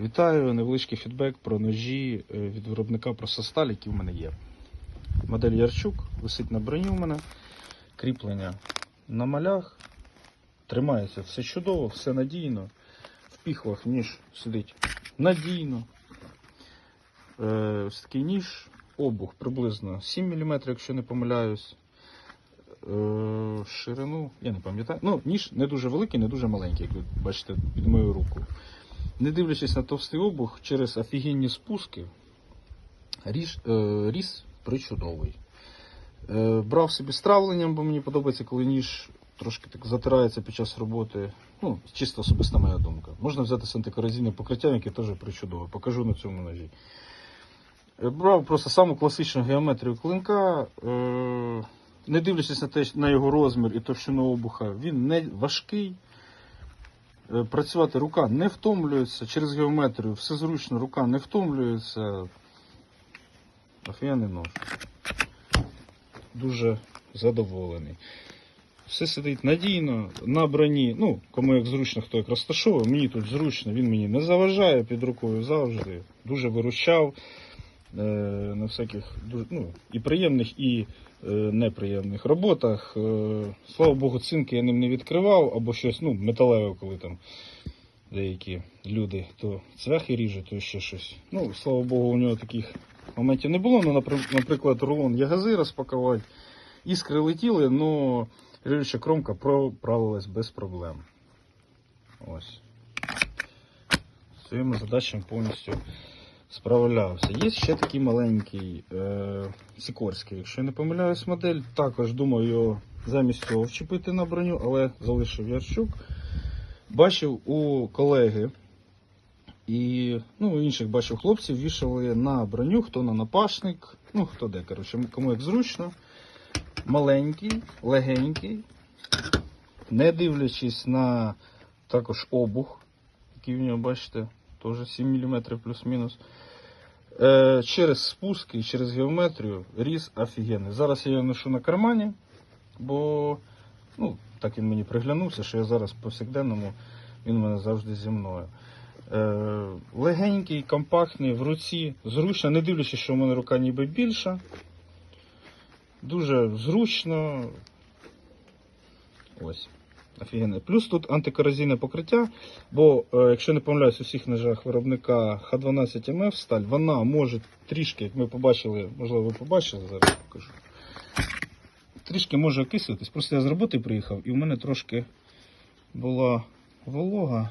Вітаю, невеличкий фідбек про ножі е, від виробника Прососталь, які в мене є. Модель Ярчук висить на броні у мене. Кріплення на малях. Тримається все чудово, все надійно. В піхвах ніж сидить надійно. Е, ось такий ніж, обух приблизно 7 мм, якщо не помиляюсь. Е, ширину, я не пам'ятаю. Ну, ніж не дуже великий, не дуже маленький, як ви бачите під мою руку. Не дивлячись на товстий обух, через офігенні спуски, ріж, е, ріс причудовий. Е, брав собі з травленням, бо мені подобається, коли ніж трошки так затирається під час роботи. Ну, чисто особиста моя думка. Можна взяти з антикорозійним покриттям, яке теж причудове. Покажу на цьому ножі. Е, Брав просто саму класичну геометрію клинка. Е, не дивлячись на те, на його розмір і товщину обуха, він не важкий. Е, Працювати рука не втомлюється через геометрію, все зручно, рука не втомлюється. Офігенний нож. Дуже задоволений. Все сидить надійно, на броні. Ну, кому як зручно, хто як розташовує. Мені тут зручно, він мені не заважає під рукою завжди. Дуже виручав е, на всяких ну, і приємних, і е, неприємних роботах. Е, слава Богу, цинки я ним не відкривав, або щось ну, металеве, коли там деякі люди то цвяхи ріжуть, то ще щось. Ну, слава Богу, у нього таких моментів не було. Ну, наприклад, рулон ягози розпакувати. Іскри летіли, але ріжуча кромка проправилась без проблем. Ось. Своїми задачами повністю справлявся. Є ще такий маленький е, Сікорський, якщо не помиляюсь, модель. Також думаю його замість цього вчепити на броню, але залишив Ярчук. Бачив у колеги і ну, інших бачив хлопців, вішали на броню, хто на напашник, ну хто де, коротше, кому як зручно. Маленький, легенький, не дивлячись на також обух, який в нього, бачите, теж 7 мм плюс-мінус. Е, через спуски і через геометрію різ офігенний. Зараз я його ношу на кармані, бо ну, так він мені приглянувся, що я зараз повсякденному він мене завжди зі мною. Е, легенький, компактний, в руці, зручно, не дивлячись, що в мене рука ніби більша. Дуже зручно. Ось. Офігенно. Плюс тут антикорозійне покриття, бо, е, якщо не помиляюсь, у всіх ножах виробника Х12 МФ сталь, вона може трішки, як ми побачили, можливо, ви побачили, зараз покажу. Трішки може окислитись. Просто я з роботи приїхав і в мене трошки була волога.